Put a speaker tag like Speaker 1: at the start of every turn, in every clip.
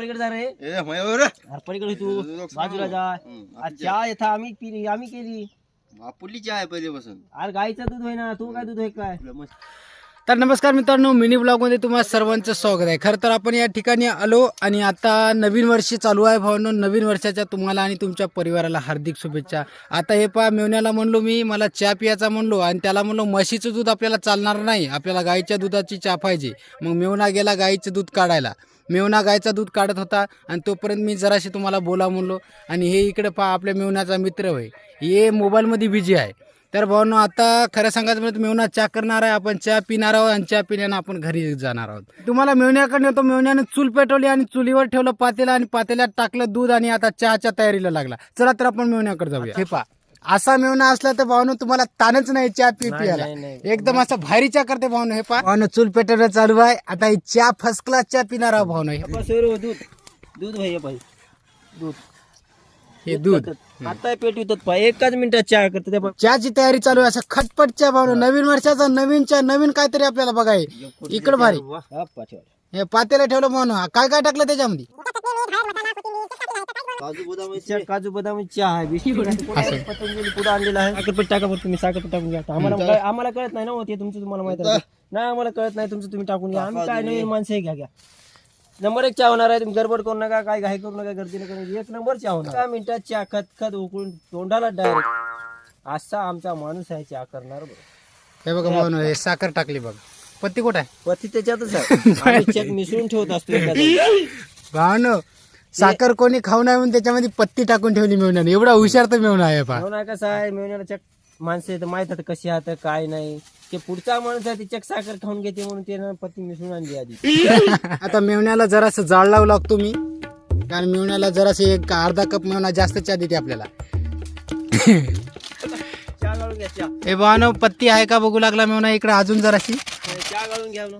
Speaker 1: पलीकडे जा रे.
Speaker 2: ए मयूर
Speaker 1: अरे पलीकडे तू. बाजूला जा. आज चहा येथा आम्ही पिली आम्ही केली.
Speaker 2: आपली चहा आहे पहिल्यापासून
Speaker 1: अरे गाईचं दूध होय ना तू काय दूध होय काय?
Speaker 3: तर नमस्कार मित्रांनो मिनी ब्लॉगमध्ये तुम्हाला सर्वांचं स्वागत आहे. खरं तर आपण या ठिकाणी आलो आणि आता नवीन वर्ष चालू आहे भावनो. नवीन वर्षाच्या तुम्हाला आणि तुमच्या परिवाराला हार्दिक शुभेच्छा. आता हे पहा मेवण्याला म्हणलो मी मला चहा पियाचा म्हणलो आणि त्याला म्हणलो म्हशीचं दूध आपल्याला चालणार नाही. आपल्याला गाईच्या दुधाची चहा पाहिजे. मग मेवना गेला गाईचं दूध काढायला. मेवना गायचा दूध काढत होता आणि तोपर्यंत मी जराशी तुम्हाला बोला म्हणलो. आणि हे इकडे पहा आपल्या मेवण्याचा मित्र होय. हे मोबाईलमध्ये बिझी आहे. तर भावनो आता खरं सांगायचं म्हणजे मेवना चहा करणार आहे. आपण चहा पिणार आहोत आणि चहा पिण्यानं आपण घरी जाणार आहोत. तुम्हाला मेवण्याकडे येतो. मेवण्याने चूल पेटवली आणि चुलीवर ठेवलं पातेला आणि पातेल्यात टाकलं दूध आणि आता चहाच्या तयारीला लागला. चला तर आपण मेवण्याकडे जाऊया. हे पहा. असा मेवना असला तर भावनो तुम्हाला ताणच नाही चहा पी पियाला. एकदम असं भारी चहा करते भावनो हे पहा. भावनो चूल पेटवलं चालू आहे. आता ही चहा फर्स्ट क्लास चहा पिणार आहोत भावनो. हे-
Speaker 1: दूध. दूध भाई भाई दूध.
Speaker 3: हे दूध.
Speaker 1: आता पेट विकत पाय एकाच मिनिटात चहा करतो
Speaker 3: चहाची तयारी चालू आहे असं खटपट चहा भावनो नवीन वर्षाचा नवीन चहा नवीन काहीतरी आपल्याला बघाय. इकडं भारी. हे पातेला ठेवलं म्हणून. काय काय टाकलं त्याच्यामध्ये?
Speaker 2: काजू बदाम
Speaker 1: च्या- काजू बदाम चहा आहे बिस्किट आहे. पतंजली पुढे आणलेला आहे? साखरपट टाका बरं तुम्ही साखरपट टाकून घ्या. आम्हाला आम्हाला कळत नाही ना हो ते तुमचं तुम्हाला माहिती आहे. नाही आम्हाला कळत नाही तुमचं तुम्ही टाकून घ्या. आम्ही काय नवीन माणसं आहे घ्या घ्या. नंबर एक चहा होणार आहे. तुम्ही गडबड करू नका काय घाई करू नका गर्दी नका करू. एक नंबर चहा होणार. एका मिनिटात चहा खत खत उकळून तोंडाला डायरेक्ट असा आमचा माणूस आहे चहा करणार बरं
Speaker 3: हे बघा भावनो हे साखर टाकली बघ. पत्ती कुठं आहे?
Speaker 1: पती त्याच्यातच आहे. आम्ही चक मिसळून ठेवत असतो एखाद्या
Speaker 3: भावनो साखर कोणी खाऊ नये म्हणून त्याच्यामध्ये पत्ती टाकून ठेवली मिळणार एवढा हुशार तर मिळणार आहे पहा.
Speaker 1: हो ना कसं आहे. मिळवण्याला चक. माणसं आहेत माहीत आहे कशी आहात काय नाही. ते पुढचा माणूस आहे ते चक साखर खाऊन घेते म्हणून ते ना पत्ती मिसळून आणली आधी.
Speaker 3: आता मेवण्याला जरासं जाळ लावू लागतो मी. कारण मेवण्याला जरासे एक अर्धा कप मेवणा जास्त चहा देते आपल्याला.
Speaker 1: चहा गाळून घ्या चहा.
Speaker 3: हे भावनो पत्ती आहे का बघू लागला मेवणा इकडे अजून जराशी?
Speaker 1: चहा गाळून घ्या ना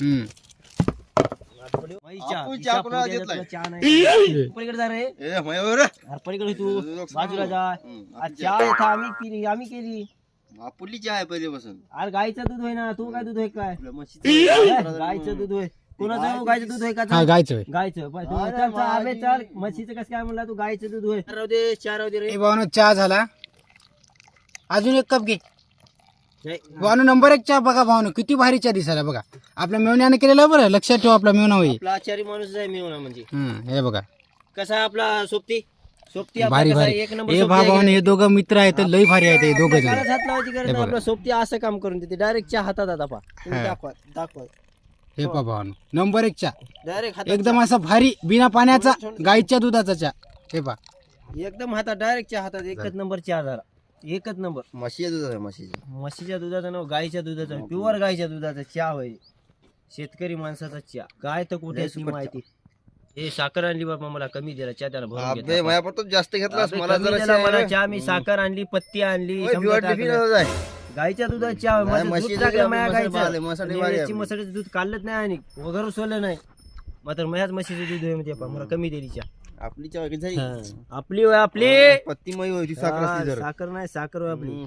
Speaker 3: हम्म.
Speaker 1: पलीकडे जा रे.
Speaker 2: ए मयूर
Speaker 1: अरे पलीकडे तू. बाजूला जा. आज चहा येथा आम्ही पिली आम्ही केली.
Speaker 2: आपली चहा आहे पहिल्यापासून.
Speaker 1: अरे गाईचं दूध होय ना. तू काय दूध होय काय? गाईचं दूध होय. कोणाचं हो गाईचं दूध होय का
Speaker 3: हा गायचं.
Speaker 1: गायचं चल, म्हशीचं कसं काय म्हणला तू? गायचं दूध होय. राहू दे राहू दे रे.
Speaker 3: हे भावनो चहा झाला. अजून एक कप घे. भावनो नंबर एक चहा बघा भावनो किती भारी चहा दिसायला बघा. आपल्या मेवण्याने केलेला बरं लक्षात ठेवा आपला मेवना होईल
Speaker 1: आपला आचारी माणूस आहे मी म्हणा म्हणजे.
Speaker 3: हम्म, हे बघा.
Speaker 1: कसा आहे आपला सोबती? सोबती आपला
Speaker 3: भारी
Speaker 1: कसा आहे,
Speaker 3: भारी.
Speaker 1: एक नंबर
Speaker 3: हे
Speaker 1: सोबती
Speaker 3: भा
Speaker 1: आहे
Speaker 3: भावनो
Speaker 1: की
Speaker 3: हे दोघं मित्र आहेत लई भारी आहेत हे दोघं? जण.
Speaker 1: कानात हात लावायची गरज नाही. आपला सोबती असं काम करून देते. डायरेक्ट चहा हातात आता पा तुम्ही
Speaker 3: हा.
Speaker 1: दाखवा दाखवा.
Speaker 3: हे पा भावनो. नंबर एक चहा.
Speaker 1: डायरेक्ट हातात
Speaker 3: एकदम असा भारी बिना पाण्याचा गाईच्या दुधाचा चहा. हे पा
Speaker 1: एकदम हातात डायरेक्ट चहा हातात. एकच नंबर चहा झाला. एकच नंबर.
Speaker 2: म्हशीचं दूध आहे म्हशीचं.
Speaker 1: म्हशीच्या दुधाचा ना गाईच्या दुधाचा प्युअर गाईच्या दुधाचा चहा होय. शेतकरी माणसाचा चहा. गाय तर कुठे माहिती? हे साखर आणली बाबा मला कमी दिला चहा त्याला भरून घेतला.
Speaker 2: जास्त घेतलास
Speaker 1: अबे,
Speaker 2: मला
Speaker 1: कमी
Speaker 2: जरा
Speaker 1: दिला मला चहा मी साखर आणली पत्ती आणली समजा टाकलं. गाईच्या दुधात चहा होय. माझं दूध
Speaker 2: म्हशीचं
Speaker 1: टाकलं
Speaker 2: दूध
Speaker 1: माझ्या
Speaker 2: मसाले
Speaker 1: गाईचं.
Speaker 2: भाले, मसाले
Speaker 1: आणि
Speaker 2: भाले
Speaker 1: याची
Speaker 2: आपले.
Speaker 1: मसाल्याचं दूध काढलंच नाही आणि वगैरे सोडलं नाही. मात्र माझ्याच म्हशीचं दूध आहे म्हणजे मला कमी दिली चहा.
Speaker 2: आपली झाली.
Speaker 1: आपली होय आपली.
Speaker 2: पत्ती मई होती साखर असती जरा.
Speaker 1: साखर नाही साखर होय आपली.